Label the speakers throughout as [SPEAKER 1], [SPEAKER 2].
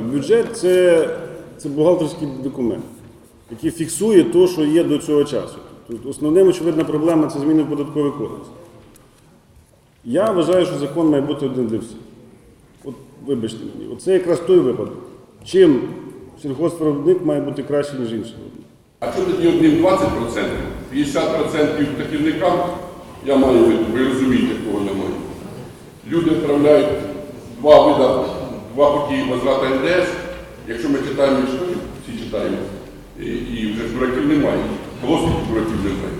[SPEAKER 1] Бюджет це, це бухгалтерський документ, який фіксує те, що є до цього часу. Тобто основним, очевидна проблема це зміни в податковий кодекс. Я вважаю, що закон має бути один для всіх. От вибачте мені, оце якраз той випадок. Чим сільхозвиробник має бути краще, ніж інший.
[SPEAKER 2] А що тоді одним 20%, 50% працівникам, я маю ви розумієте, кого я маю. Люди відправляють два вида, два путі возврата НДС. Якщо ми читаємо історію, всі читаємо, і, і вже дураків немає, просто дураків немає.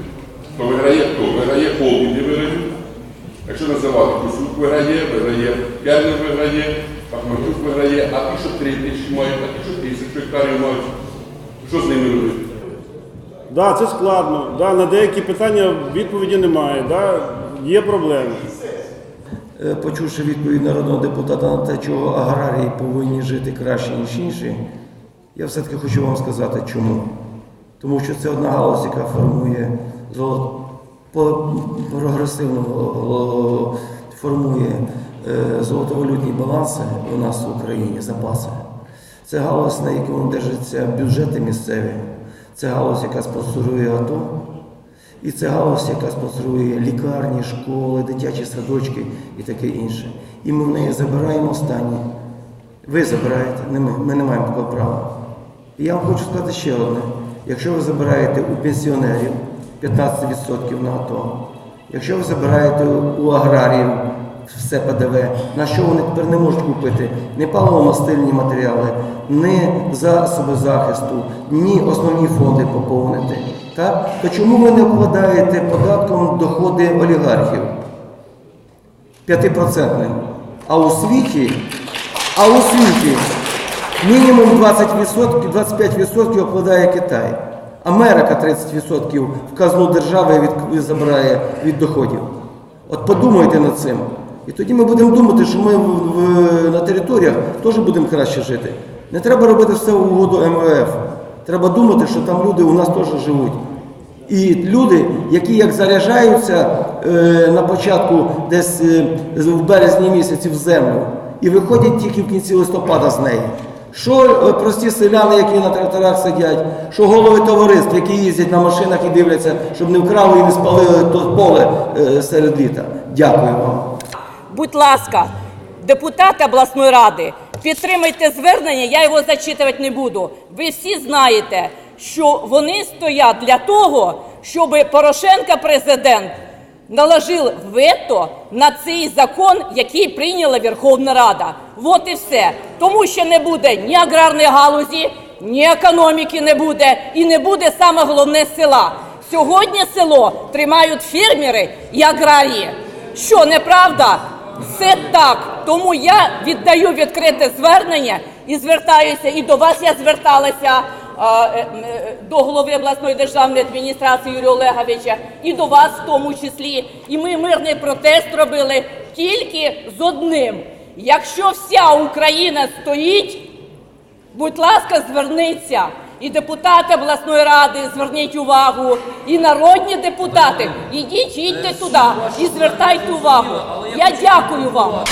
[SPEAKER 2] То виграє хто? Виграє холдинги виграють. Якщо називати Косук виграє, виграє, Кернер виграє, Пахматюк виграє, а ті, що 3 тисячі мають, а ті, що тисячу гектарів мають, що з ними робити?
[SPEAKER 1] Так, да, це складно. Да, на деякі питання відповіді немає. Да, є проблеми.
[SPEAKER 3] Е, Почувши відповідь народного депутата на те, чого аграрії повинні жити краще, ніж інші, я все-таки хочу вам сказати, чому. Тому що це одна галузь, яка формує прогресивно формує е, золотовалютні баланси у нас в Україні, запаси. Це галузь, на якому держаться бюджети місцеві. Це галузь, яка спонсорує АТО. І це галузь, яка спонсорує лікарні, школи, дитячі садочки і таке інше. І ми в неї забираємо останні. Ви забираєте, не ми. Ми не маємо такого права. І я вам хочу сказати ще одне. Якщо ви забираєте у пенсіонерів 15% на АТО, якщо ви забираєте у аграріїв все ПДВ, на що вони тепер не можуть купити ні паливо-мастильні матеріали, ні засоби захисту, ні основні фонди поповнити. Так? То чому ви не обкладаєте податком доходи олігархів? 5%. А у світі, а у світі мінімум 20%, 25% обкладає Китай. Америка 30% в казну держави забирає від доходів. От подумайте над цим. І тоді ми будемо думати, що ми в, в- на територіях теж будемо краще жити. Не треба робити все в угоду МВФ. Треба думати, що там люди у нас теж живуть. І люди, які як заряджаються е, на початку десь е, в березні місяці в землю, і виходять тільки в кінці листопада з неї. Що е, прості селяни, які на тракторах сидять, що голови товариств, які їздять на машинах і дивляться, щоб не вкрали і не спалили то поле е, серед літа. Дякую вам.
[SPEAKER 4] Будь ласка, депутати обласної ради, підтримайте звернення, я його зачитувати не буду. Ви всі знаєте, що вони стоять для того, щоб Порошенка президент наложив вето на цей закон, який прийняла Верховна Рада. От і все. Тому що не буде ні аграрної галузі, ні економіки не буде, і не буде саме головне села. Сьогодні село тримають фермери і аграрії. Що неправда? Це так. Тому я віддаю відкрите звернення і звертаюся і до вас. Я зверталася е, е, до голови обласної державної адміністрації Юрія Олеговича і до вас в тому числі. І ми мирний протест робили тільки з одним. Якщо вся Україна стоїть, Будь ласка, зверніться. І депутати обласної ради, зверніть увагу, і народні депутати, ідіть, їдьте туди і звертайте увагу. Я дякую вам.